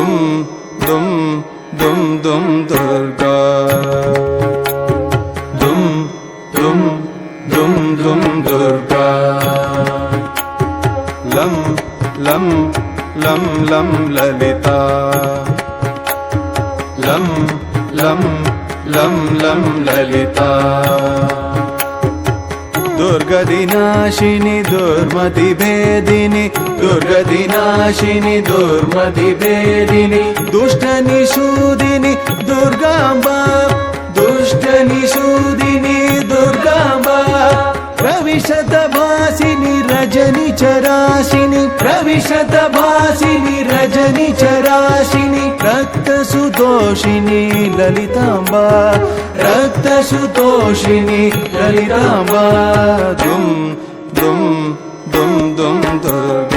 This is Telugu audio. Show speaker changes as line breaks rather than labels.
দুম দুম দুম দুম দুর্গা। দুম দুম দুম দুম দুর্গা। লম লম লম লম, ললিতা। লম লম लम लम ललिता దుర్గదినాశిని దుర్మతి భేదిని దుర్గదినాశిని దుర్మతి భేదిని దుష్ట నిషూదిని దుర్గాంబ దుష్ట నిషూదిని దుర్గాంబ ప్రవిశత భాసిని రజని చరాసిని ప్రవిశత భాసిని రజని చరాశిని రక్తసుతోషిణి లలితాంబ రక్తసుతోషిణి లలితాంబ. దుం దుం దుం దుం దుర్గ